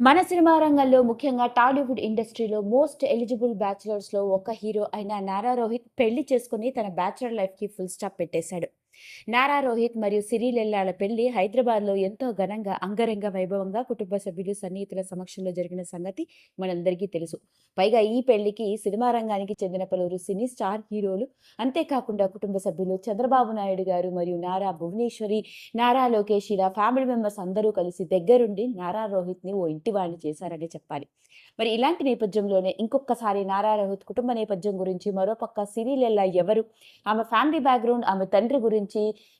మన సినిమా రంగంలో ముఖ్యంగా టాలీవుడ్ ఇండస్ట్రీలో మోస్ట్ ఎలిజిబుల్ బ్యాచిలర్స్లో ఒక హీరో అయిన నారా రోహిత్ పెళ్ళి చేసుకుని తన బ్యాచిలర్ లైఫ్కి ఫుల్ స్టాప్ పెట్టేశాడు. నారా రోహిత్ మరియు సిరిలెల్లాల పెళ్ళి హైదరాబాద్లో ఎంతో ఘనంగా అంగరంగ వైభవంగా కుటుంబ సభ్యులు సన్నిహితుల సమక్షంలో జరిగిన సంగతి మనందరికీ తెలుసు. పైగా ఈ పెళ్ళికి సినిమా రంగానికి చెందిన పలువురు సినీ స్టార్ హీరోలు అంతేకాకుండా కుటుంబ సభ్యులు చంద్రబాబు నాయుడు గారు మరియు నారా భువనేశ్వరి నారా లోకేష్ ఇలా ఫ్యామిలీ మెంబర్స్ అందరూ కలిసి దగ్గరుండి నారా రోహిత్ని ఓ ఇంటి వాళ్ళని చేశారని చెప్పాలి. మరి ఇలాంటి నేపథ్యంలోనే ఇంకొకసారి నారా రోహిత్ కుటుంబ నేపథ్యం గురించి మరోపక్క సిరిలెల్లా ఎవరు? ఆమె ఫ్యామిలీ బ్యాక్గ్రౌండ్ ఆమె తండ్రి గురించి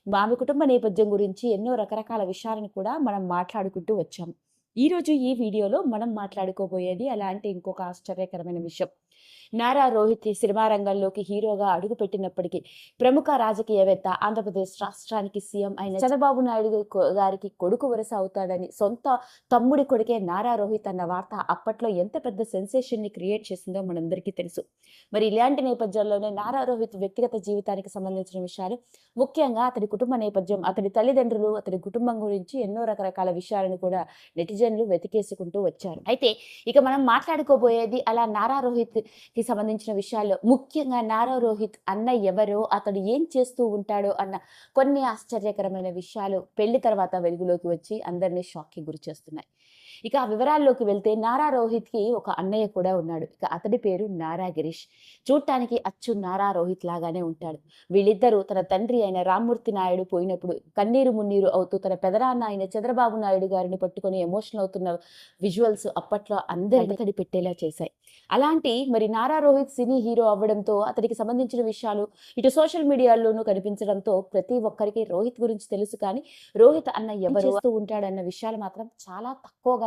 ఆమె కుటుంబ నేపథ్యం గురించి ఎన్నో రకరకాల విషయాలను కూడా మనం మాట్లాడుకుంటూ వచ్చాం. ఈరోజు ఈ వీడియోలో మనం మాట్లాడుకోబోయేది అలాంటి ఇంకొక ఆశ్చర్యకరమైన విషయం. నారా రోహిత్ సినిమా రంగంలోకి హీరోగా అడుగుపెట్టినప్పటికీ ప్రముఖ రాజకీయవేత్త ఆంధ్రప్రదేశ్ రాష్ట్రానికి సీఎం అయిన చంద్రబాబు నాయుడు గారికి కొడుకు వరుస అవుతాడని సొంత తమ్ముడి కొడుకే నారా రోహిత్ అన్న వార్త అప్పట్లో ఎంత పెద్ద సెన్సేషన్ని క్రియేట్ చేసిందో మనందరికీ తెలుసు. మరి ఇలాంటి నేపథ్యంలోనే నారా రోహిత్ వ్యక్తిగత జీవితానికి సంబంధించిన విషయాలు ముఖ్యంగా అతడి కుటుంబ నేపథ్యం అతడి తల్లిదండ్రులు అతడి కుటుంబం గురించి ఎన్నో రకరకాల విషయాలను కూడా నెటిజన్లు వెతికేసుకుంటూ వచ్చారు. అయితే ఇక మనం మాట్లాడుకోబోయేది అలా నారా రోహిత్ కి సంబంధించిన విషయాల్లో. ముఖ్యంగా నారా రోహిత్ అన్న ఎవరో అతడు ఏం చేస్తూ ఉంటాడో అన్న కొన్ని ఆశ్చర్యకరమైన విషయాలు పెళ్ళి తర్వాత వెలుగులోకి వచ్చి అందరినీ షాక్కి గురి చేస్తున్నాయి ఇక ఆ వివరాల్లోకి వెళ్తే నారా రోహిత్కి ఒక అన్నయ్య కూడా ఉన్నాడు. ఇక అతడి పేరు నారా గిరీష్. చూడటానికి అచ్చు నారా రోహిత్ లాగానే ఉంటాడు. వీళ్ళిద్దరూ తన తండ్రి అయిన రామ్మూర్తి నాయుడు పోయినప్పుడు కన్నీరు మున్నీరు అవుతూ తన పెదనాన్న అయిన చంద్రబాబు నాయుడు గారిని పట్టుకొని ఎమోషనల్ అవుతున్న విజువల్స్ అప్పట్లో అందరి పెట్టేలా చేశాయి. అలాంటి మరి నారా రోహిత్ సినీ హీరో అవ్వడంతో అతడికి సంబంధించిన విషయాలు ఇటు సోషల్ మీడియాలోనూ కనిపించడంతో ప్రతి ఒక్కరికి రోహిత్ గురించి తెలుసు కానీ రోహిత్ అన్న ఎవరు ఉంటాడన్న విషయాలు మాత్రం చాలా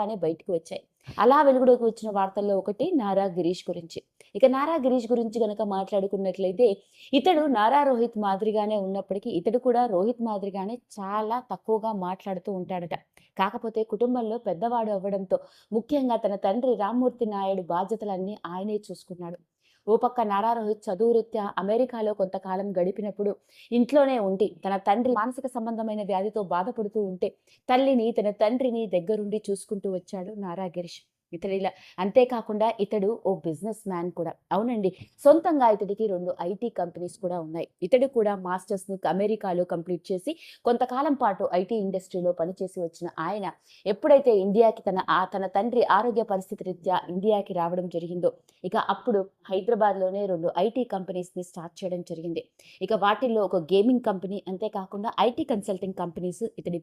రాగానే బయటకు వచ్చాయి. అలా వెలుగులోకి వచ్చిన వార్తల్లో ఒకటి నారా గిరీష్ గురించి. ఇక నారా గిరీష్ గురించి గనక మాట్లాడుకున్నట్లయితే ఇతడు నారా రోహిత్ మాదిరిగానే ఉన్నప్పటికీ ఇతడు కూడా రోహిత్ మాదిరిగానే చాలా తక్కువగా మాట్లాడుతూ ఉంటాడట. కాకపోతే కుటుంబంలో పెద్దవాడు అవ్వడంతో ముఖ్యంగా తన తండ్రి రామ్మూర్తి నాయుడు బాధ్యతలన్నీ ఆయనే చూసుకున్నాడు. ఓ పక్క నారా రోహిత్ చదువు రీత్యా అమెరికాలో కొంతకాలం గడిపినప్పుడు ఇంట్లోనే ఉండి తన తండ్రి మానసిక సంబంధమైన వ్యాధితో బాధపడుతూ ఉంటే తల్లిని తన తండ్రిని దగ్గరుండి చూసుకుంటూ వచ్చాడు నారా గిరీష్. ఇతడు ఇలా అంతేకాకుండా ఇతడు ఓ బిజినెస్ మ్యాన్ కూడా. అవునండి. సొంతంగా ఇతడికి రెండు ఐటీ కంపెనీస్ కూడా ఉన్నాయి. ఇతడు కూడా మాస్టర్స్ని అమెరికాలో కంప్లీట్ చేసి కొంతకాలం పాటు ఐటీ ఇండస్ట్రీలో పనిచేసి వచ్చిన ఆయన ఎప్పుడైతే ఇండియాకి తన తన తండ్రి ఆరోగ్య పరిస్థితి రీత్యా ఇండియాకి రావడం జరిగిందో ఇక అప్పుడు హైదరాబాద్లోనే రెండు ఐటీ కంపెనీస్ని స్టార్ట్ చేయడం జరిగింది. ఇక వాటిల్లో ఒక గేమింగ్ కంపెనీ అంతేకాకుండా ఐటీ కన్సల్టింగ్ కంపెనీస్ ఇతడి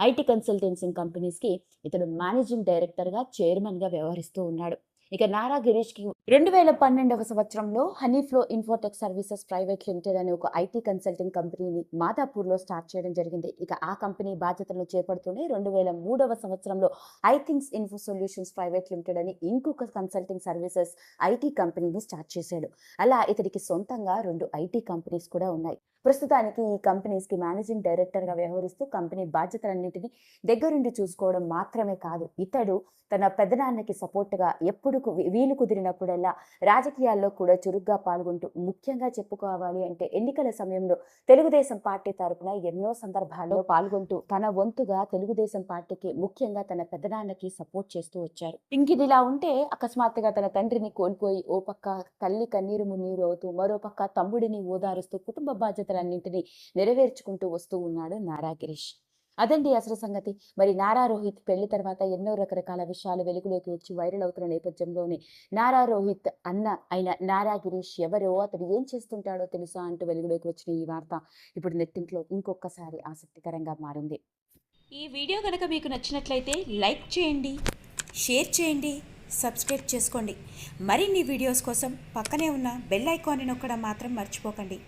ఐటీ కన్సల్టెన్సింగ్ కంపెనీస్కి ఇతడు మేనేజింగ్ డైరెక్టర్గా చైర్మన్గా వ్యవహరిస్తూ ఉన్నాడు. ఇక నారా గిరీష్కి రెండు వేల పన్నెండవ సంవత్సరంలో హనీఫ్లో ఇన్ఫోటెక్ సర్వీసెస్ ప్రైవేట్ లిమిటెడ్ అనే ఒక ఐటీ కన్సల్టింగ్ కంపెనీని మాదాపూర్లో స్టార్ట్ చేయడం జరిగింది. ఇక ఆ కంపెనీ బాధ్యతలను చేపడుతూనే రెండు వేల మూడవ సంవత్సరంలో I thinks info solutions private limited అని ఇంకొక కన్సల్టింగ్ సర్వీసెస్ ఐటీ కంపెనీని స్టార్ట్ చేశాడు. అలా ఇతడికి సొంతంగా రెండు ఐటీ కంపెనీస్ కూడా ఉన్నాయి. ప్రస్తుతానికి ఈ కంపెనీస్కి మేనేజింగ్ డైరెక్టర్గా వ్యవహరిస్తూ కంపెనీ బాధ్యతలన్నింటినీ దగ్గరుండి చూసుకోవడం మాత్రమే కాదు ఇతడు తన పెదనాన్నకి సపోర్ట్గా ఎప్పుడు వీలు కుదిరినప్పుడు కుదిరినప్పుడల్లా రాజకీయాల్లో కూడా చురుగ్గా పాల్గొంటూ ముఖ్యంగా చెప్పుకోవాలి అంటే ఎన్నికల సమయంలో తెలుగుదేశం పార్టీ తరపున ఎన్నో సందర్భాల్లో పాల్గొంటూ తన వంతుగా తెలుగుదేశం పార్టీకి ముఖ్యంగా తన పెద్దనాన్నకి సపోర్ట్ చేస్తూ వచ్చారు. ఇంకిదిలా ఉంటే అకస్మాత్తుగా తన తండ్రిని కోల్పోయి ఓ పక్క తల్లి కన్నీరు మున్నీరు అవుతూ మరో పక్క తమ్ముడిని ఓదారుస్తూ కుటుంబ బాధ్యతలన్నింటినీ నెరవేర్చుకుంటూ వస్తూ ఉన్నాడు నారా గిరీష్. అదండి అసలు సంగతి. మరి నారా రోహిత్ పెళ్ళి తర్వాత ఎన్నో రకరకాల విషయాలు వెలుగులోకి వచ్చి వైరల్ అవుతున్న నేపథ్యంలోనే నారా రోహిత్ అన్న అయిన నారా గిరీష్ ఎవరో అతడు ఏం చేస్తుంటాడో తెలుసా అంటూ వెలుగులోకి వచ్చిన ఈ వార్త ఇప్పుడు నెట్టింట్లో ఇంకొకసారి ఆసక్తికరంగా మారింది. ఈ వీడియో కనుక మీకు నచ్చినట్లయితే లైక్ చేయండి షేర్ చేయండి సబ్స్క్రైబ్ చేసుకోండి. మరిన్ని వీడియోస్ కోసం పక్కనే ఉన్న బెల్ ఐకాన్ని నొక్కడం మాత్రం మర్చిపోకండి.